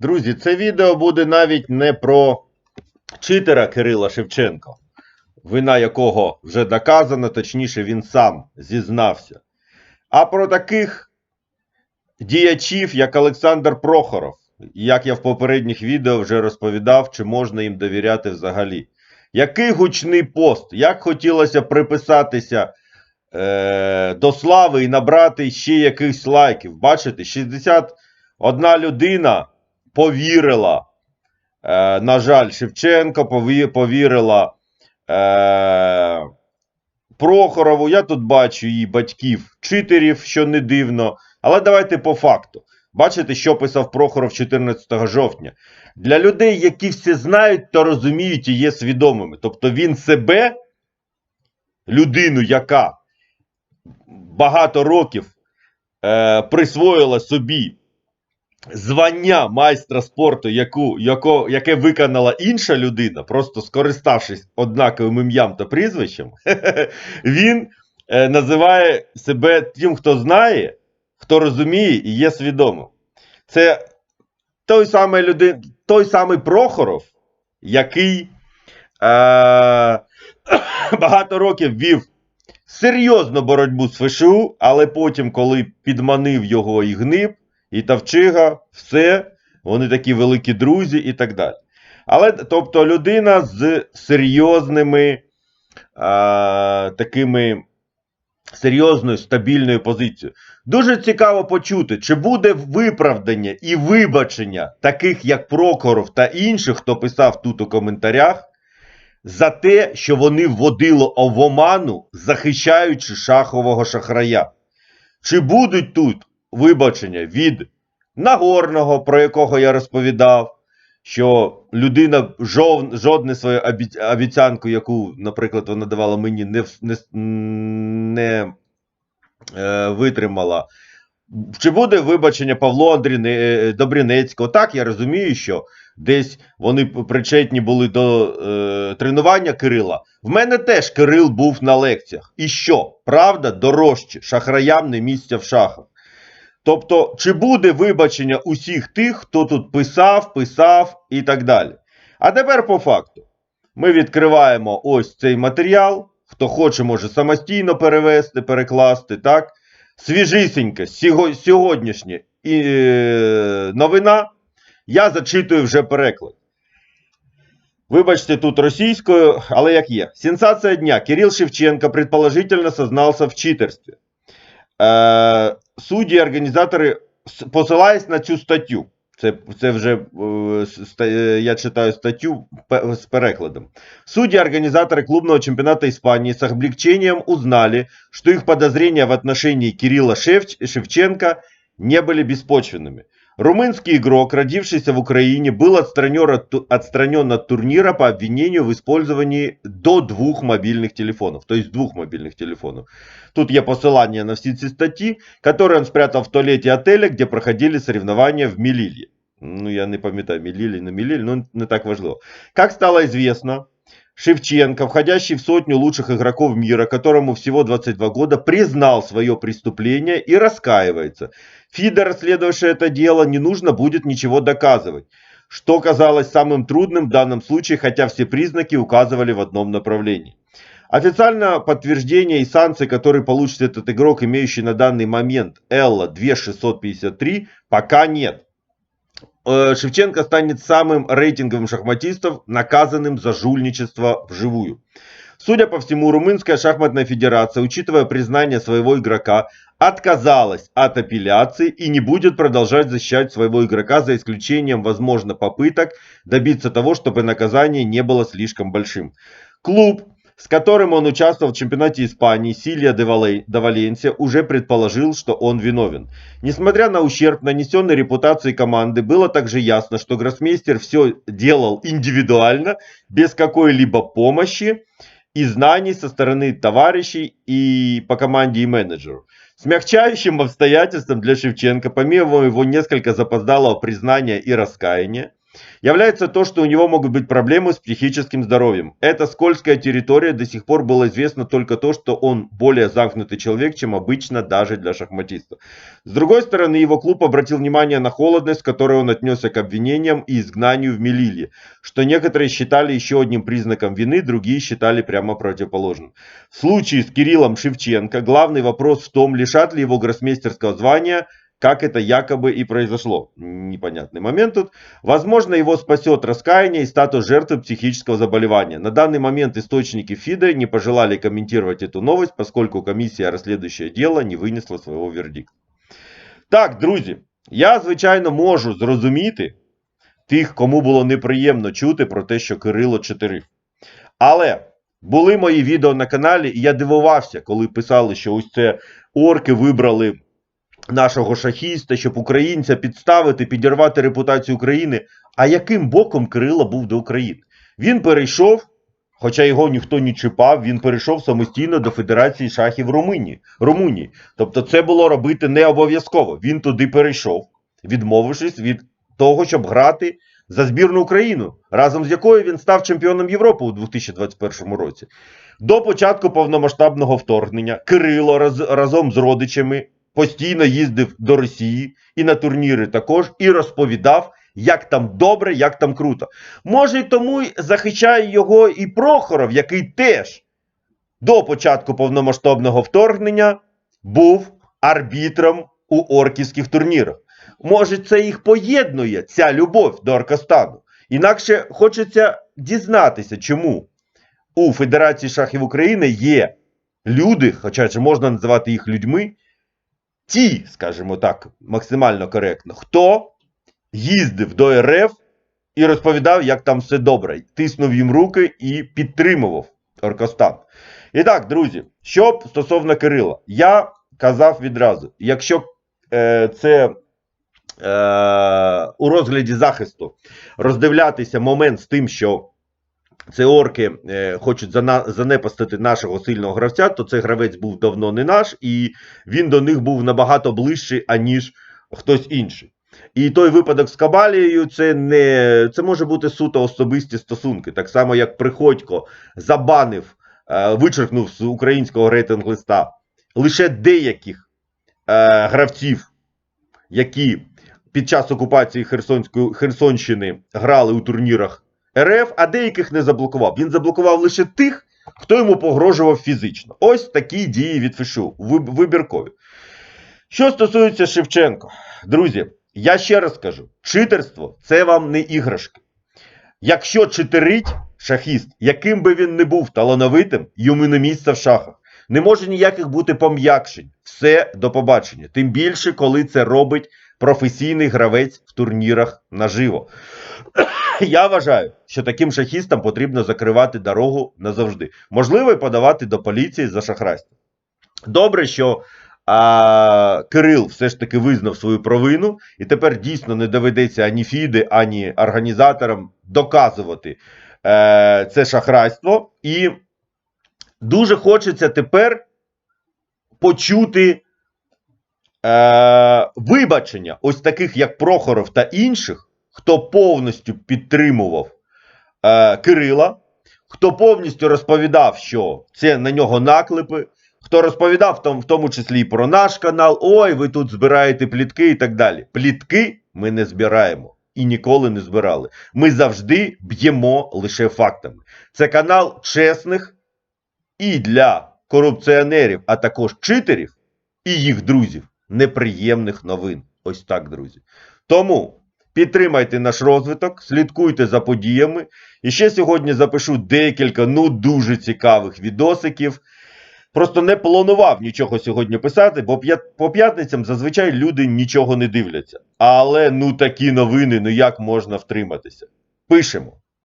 Друзі, це відео буде навіть не про читера Кирила Шевченка, вина якого вже доказана, точніше, він сам зізнався. А про таких діячів, як Олександр Прохоров, як я в попередніх відео вже розповідав, чи можна їм довіряти взагалі. Який гучний пост, як хотілося приписатися е, до слави і набрати ще якихось лайків. Бачите, 61 людина повірила, е, на жаль, Шевченко повірила е, Прохорову. Я тут бачу її батьків, читерів, що не дивно. Але давайте по факту. Бачите, що писав Прохоров 14 жовтня. Для людей, які все знають, то розуміють і є свідомими. Тобто він себе, людину, яка багато років е, присвоїла собі звання майстра спорту, яку, яко, яке виконала інша людина, просто скориставшись однаковим ім'ям та прізвищем, він е, називає себе тим, хто знає, хто розуміє і є свідомим. Це той самий, люди, той самий Прохоров, який е, багато років вів серйозну боротьбу з ФШУ, але потім, коли підманив його і гниб, і Тавчига, все, вони такі великі друзі і так далі. Але тобто людина з серйозними а, такими серйозною стабільною позицією. Дуже цікаво почути, чи буде виправдання і вибачення таких, як Прокоров та інших, хто писав тут у коментарях, за те, що вони вводили в оману, захищаючи шахового шахрая. Чи будуть тут вибачення від Нагорного, про якого я розповідав, що людина жов, жодне свою обіцянку, яку, наприклад, вона давала мені, не, не, не е, витримала. Чи буде вибачення Павло Андріне, е, Добринецького? Так, я розумію, що десь вони причетні були до е, тренування Кирила. В мене теж Кирил був на лекціях. І що? Правда, дорожче, шахраям не місця в шахах. Тобто, чи буде вибачення усіх тих, хто тут писав, писав і так далі. А тепер по факту. Ми відкриваємо ось цей матеріал. Хто хоче, може самостійно перевести, перекласти, так? Свіжисіньке, сього- сьогоднішнє і, е, новина. Я зачитую вже переклад. Вибачте, тут російською, але як є. Сенсація дня. Кирилл Шевченко предположительно сознался в читерстві. Е, судді, організатори, с- посилаюсь на цю статтю. Це, це вже е, с- ста- е, я читаю статтю пе- з перекладом. Судьи организаторы клубного чемпионата Испании с облегчением узнали, что их подозрения в отношении Кирилла Шевч- Шевченко не были беспочвенными. Румынский игрок, родившийся в Украине, был отстранен от, ту- отстранен от турнира по обвинению в использовании до двух мобильных телефонов, то есть двух мобильных телефонов. Тут є посилання на всі ці статті, которые он спрятал в туалете отеля, где проходили соревнования в Мелилье. Ну, я не пам'ятаю, Мелилье, не Мелилье, но не так важливо. Как стало известно, Шевченко, входящий в сотню лучших игроков мира, которому всего 22 года, признал свое преступление и раскаивается. ФИДа, расследовавшая это дело, не нужно будет ничего доказывать, что казалось самым трудным в данном случае, хотя все признаки указывали в одном направлении. Официально подтверждение и санкции, которые получит этот игрок, имеющий на данный момент Элла 2653, пока нет. Э, Шевченко станет самым рейтинговым шахматистом, наказанным за жульничество вживую. Судя по всему, Румынская шахматная федерация, учитывая признание своего игрока, отказалась от апелляции и не будет продолжать защищать своего игрока за исключением, возможно, попыток добиться того, чтобы наказание не было слишком большим. Клуб, с которым он участвовал в чемпионате Испании, Силья де, Вале- де Валенсия, уже предположил, что он виновен. Несмотря на ущерб, нанесенный репутации команды, было также ясно, что гроссмейстер все делал индивидуально, без какой-либо помощи и знаний со стороны товарищей и по команде и менеджеру. Смягчающим обстоятельством для Шевченко, помимо его несколько запоздалого признания и раскаяния, является то, что у него могут быть проблемы с психическим здоровьем. Это скользкая территория, до сих пор было известно только то, что он более замкнутый человек, чем обычно даже для шахматиста. С другой стороны, его клуб обратил внимание на холодность, с которой он отнесся к обвинениям и изгнанию в Мелилье, что некоторые считали еще одним признаком вины, другие считали прямо противоположным. В случае с Кириллом Шевченко главный вопрос в том, лишат ли его гроссмейстерского звания, как это якобы и произошло. Непонятный момент тут. Возможно, его спасет раскаяние и статус жертвы психического заболевания. На данный момент источники ФИДа не пожелали комментировать эту новость, поскольку комиссия, расследующая дело, не винесла своего вердикта. Так, друзі, я, звичайно, можу зрозуміти тих, кому було неприємно чути про те, що Кирило чотирив. Але були мої відео на каналі, і я дивувався, коли писали, що ось це орки вибрали нашого шахіста, щоб українця підставити, підірвати репутацію України. А яким боком Кирило був до України? Він перейшов, хоча його ніхто не чіпав, він перейшов самостійно до Федерації шахів Румунії. Румунії. Тобто це було робити не обов'язково. Він туди перейшов, відмовившись від того, щоб грати за збірну Україну, разом з якою він став чемпіоном Європи у 2021 році. До початку повномасштабного вторгнення Кирило раз, разом з родичами постійно їздив до Росії і на турніри також, і розповідав, як там добре, як там круто. Може, тому захищає його і Прохоров, який теж до початку повномасштабного вторгнення був арбітром у орківських турнірах. Може, це їх поєднує, ця любов до Оркостану. Інакше хочеться дізнатися, чому у Федерації шахів України є люди, хоча чи можна називати їх людьми, ті, скажімо так, максимально коректно, хто їздив до РФ і розповідав, як там все добре, тиснув їм руки і підтримував Оркостан. І так, друзі, що стосовно Кирила, я казав відразу, якщо е, це е, у розгляді захисту роздивлятися момент з тим, що це орки е, хочуть занепастити нашого сильного гравця, то цей гравець був давно не наш, і він до них був набагато ближчий, аніж хтось інший. І той випадок з Кабалією це не це може бути суто особисті стосунки. Так само, як Приходько забанив, е, вичеркнув з українського рейтинг-листа лише деяких е, гравців, які під час окупації Херсонської Херсонщини грали у турнірах РФ, а деяких не заблокував. Він заблокував лише тих, хто йому погрожував фізично. Ось такі дії від ФШУ, вибіркові. Що стосується Шевченко, друзі, я ще раз кажу: читерство це вам не іграшки. Якщо читерить шахіст, яким би він не був талановитим, йому не місце в шахах. Не може ніяких бути пом'якшень. Все до побачення. Тим більше, коли це робить професійний гравець в турнірах наживо. Я вважаю, що таким шахістам потрібно закривати дорогу назавжди. Можливо, і подавати до поліції за шахрайство. Добре, що а, Кирил все ж таки визнав свою провину, і тепер дійсно не доведеться ані Фіди, ані організаторам доказувати е, це шахрайство. І дуже хочеться тепер почути е, вибачення ось таких, як Прохоров та інших, хто повністю підтримував е, Кирила, хто повністю розповідав, що це на нього наклепи, хто розповідав тому, в тому числі і про наш канал, ой, ви тут збираєте плітки і так далі. Плітки ми не збираємо і ніколи не збирали. Ми завжди б'ємо лише фактами. Це канал чесних і для корупціонерів, а також читерів і їх друзів неприємних новин. Ось так, друзі. Тому підтримайте наш розвиток, слідкуйте за подіями. І ще сьогодні запишу декілька ну дуже цікавих відосиків. Просто не планував нічого сьогодні писати, бо по п'ятницям зазвичай люди нічого не дивляться. Але ну такі новини, ну як можна втриматися? Пишемо.